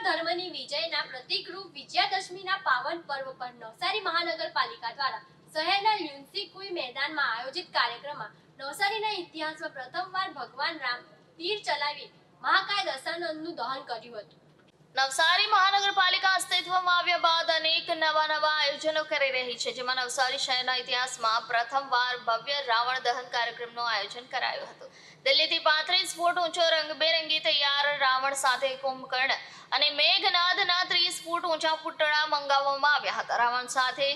ધર્મની વિજયના પ્રતિકરૂપ વિજયાદશમીના પાવન પર્વ પર નવસારી મહાનગરપાલિકા દ્વારા શહેરના લ્યુન્સી મેદાનમાં આયોજિત કાર્યક્રમમાં નવસારીના ઇતિહાસમાં પ્રથમવાર ભગવાન રામ તીર ચલાવી મહાકાય દશાનંદનું દહન કર્યું હતું. નવસારી મહાનગરપાલિકા અસ્તિત્વમાં આવ્યા બાદ અનેક નવા નવા આયોજનો કરી રહી છે, જેમાં નવસારી શહેરના ઇતિહાસમાં પ્રથમવાર ભવ્ય રાવણ દહન કાર્યક્રમનું આયોજન કરાયું હતું. દિલ્હીથી પાંત્રીસ ફૂટ ઊંચો રંગબેરંગી તૈયાર રાવણ સાથે કુંભકર્ણ અને મેઘનાદના ત્રીસ ફૂટ ઊંચા પુતળા મંગાવવામાં આવ્યા હતા. રાવણ સાથે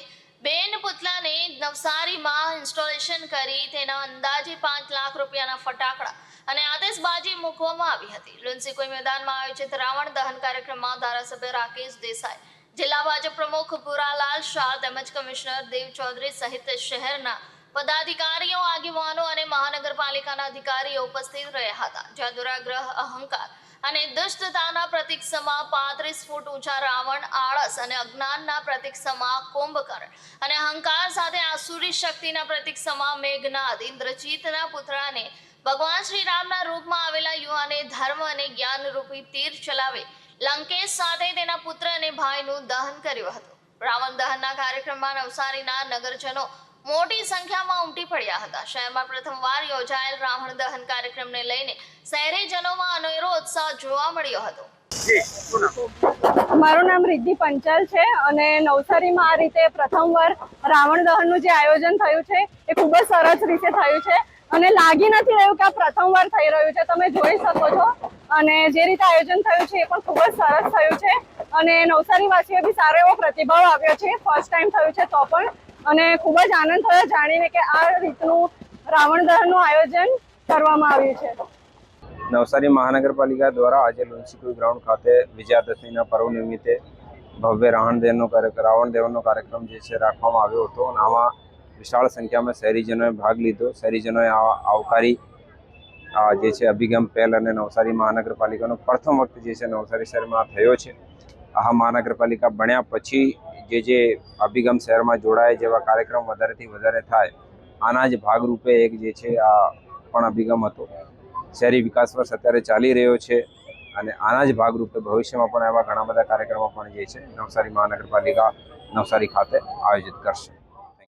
બેન પુતલાને નવસારીમાં ઇન્સ્ટોલેશન કરી તેના અંદાજે પાંચ લાખ રૂપિયાના ફટાકડા અને આતશબાજી મૂકવામાં આવી હતી. લુન્સીકોઈ મેદાનમાં આયોજિત રાવણ દહન કાર્યક્રમમાં ધારાસભ્ય રાકેશ દેસાઈ, જિલ્લા ભાજપ પ્રમુખ ભૂરાલાલ શાહ તેમજ કમિશનર દેવ ચૌધરી સહિત શહેરના પદાધિકારીઓ, આગેવાનો અને મહાનગરપાલિકાના અધિકારીઓ ઉપસ્થિત રહ્યા હતા. જ્યાં દુરાગ્રહ અહંકાર અને દુષ્ટતાના પ્રતિક સમા પાંત્રીસ ફૂટ ઊંચા રાવણ, આળસ અને અજ્ઞાનના પ્રતિક સમા કુંભકર્ણ અને અહંકાર સાથે આસુરી શક્તિના પ્રતિક સમા મેઘનાદ, ઇન્દ્રજીતના પુત્રાને ભગવાન શ્રી રામના રૂપમાં આવેલા યુવાને ધર્મ અને જ્ઞાન રૂપી તીર ચલાવે લંકેશ સાથે તેના પુત્ર અને ભાઈનું દહન કર્યું હતું. રાવણ દહનના કાર્યક્રમમાં નવસારીના નગરજનો મોટી સંખ્યામાં ઉમટી પડ્યા હતા. શહેરમાં પ્રથમવાર યોજાયેલ રાવણ દહન કાર્યક્રમને લઈને શહેરીજનોમાં અનેરો ઉત્સાહ જોવા મળ્યો હતો. મારું નામ રિદ્ધિ પંચાલ છે અને નવસારીમાં આ રીતે પ્રથમવાર રાવણ દહનનું જે આયોજન થયું છે એ ખૂબ જ સરસ રીતે થયું છે. અને લાગી નથી રહ્યું કે આ પ્રથમવાર થઈ રહ્યું છે. તમે જોઈ શકો છો. અને જે રીતે આયોજન થયું છે એ પણ ખૂબ જ સરસ થયું છે. અને નવસારીવાસીઓ બી સારો એવો પ્રતિભાવ આવ્યો છે. ફર્સ્ટ ટાઈમ થયું છે તો પણ. અને ખૂબ જ આનંદ થયો જાણીને કે આ રીતનું રાવણ દહનનું આયોજન કરવામાં આવ્યું છે. નવસારી મહાનગરપાલિકા દ્વારા આજે લુન્સીકુઈ ગ્રાઉન્ડ ખાતે વિજયાદશમીના પર્વ નિમિત્તે ભવ્ય રાવણ દહનનો કાર્ય રાવણ દહનનો કાર્યક્રમ જે છે રાખવામાં આવ્યો હતો અને આમાં વિશાળ સંખ્યામાં શહેરીજનોએ ભાગ લીધો. શહેરીજનોએ આવકારી જે છે અભિગમ પહેલ અને નવસારી મહાનગરપાલિકાનો પ્રથમ વખત જે છે નવસારી શહેરમાં થયો છે. આ મહાનગરપાલિકા બન્યા પછી જે જે અભિગમ શહેરમાં જોડાય જેવા કાર્યક્રમ વધારેથી વધારે થાય, આના જ ભાગરૂપે એક જે છે, આ પણ અભિગમ હતો. શહેરી વિકાસ વર્ષ અત્યારે ચાલી રહ્યો છે અને આના જ ભાગરૂપે ભવિષ્યમાં પણ એવા ઘણા બધા કાર્યક્રમો પણ જે છે, નવસારી મહાનગરપાલિકા નવસારી ખાતે આયોજિત કરશે.